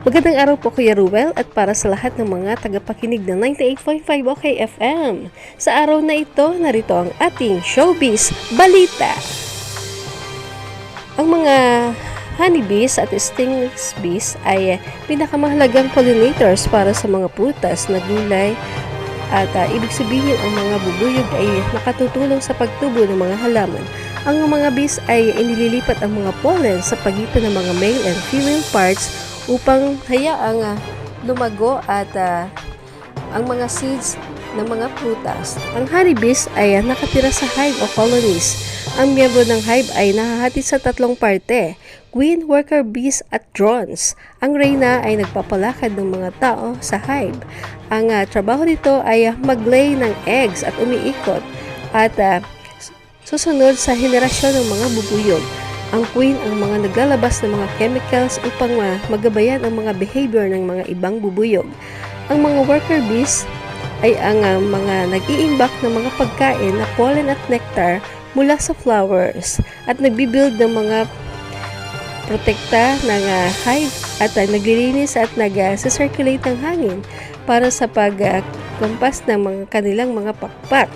Magandang araw po Kuya Ruel at para sa lahat ng mga tagapakinig ng 98.5 OK FM. Sa araw na ito, narito ang ating showbiz balita. Ang mga honeybees at stings bees ay pinakamahalagang pollinators para sa mga prutas na gulay at ah, ibig sabihin ang mga bubuyog ay nakatutulong sa pagtubo ng mga halaman. Ang mga bees ay inililipat ang mga pollen sa pagitan ng mga male and female parts upang hayaang ah, lumago at ah, ang mga seeds ng mga prutas. Ang honeybees ay ah, nakatira sa hive o colonies. Ang miyembro ng hive ay nahahati sa tatlong parte, queen, worker bees at drones. Ang reyna ay nagpapalakad ng mga tao sa hive. Ang ah, trabaho nito ay maglay ng eggs at umiikot at ah, susunod sa henerasyon ng mga bubuyog. Ang queen ang mga naglalabas ng mga chemicals upang magabayan ang mga behavior ng mga ibang bubuyog. Ang mga worker bees ay ang ah, mga nag-iimbak ng mga pagkain na pollen at nectar mula sa flowers at nagbibuild ng mga protekta ng ah, hive at uh, naglilinis at nag-circulate ng hangin para sa pagkampas ng mga kanilang mga pakpak.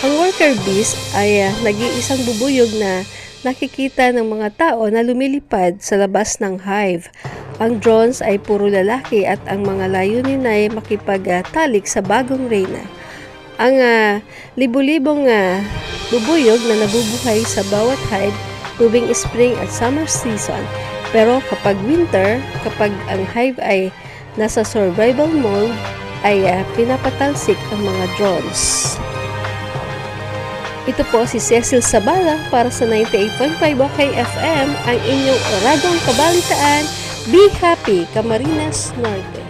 Ang worker bees ay ah, nag-iisang bubuyog na nakikita ng mga tao na lumilipad sa labas ng hive. Ang drones ay puro lalaki at ang mga layunin ay makipagtalik sa bagong reyna. Ang ah, libu-libong ah, bubuyog na nabubuhay sa bawat hive tuwing spring at summer season. Pero kapag winter, kapag ang hive ay nasa survival mode, ay ah, pinapatalsik ang mga drones. Ito po si Cecil Sabala para sa 98.5 OK FM, ang inyong oradong kabalitaan. Be happy, Camarines Norte.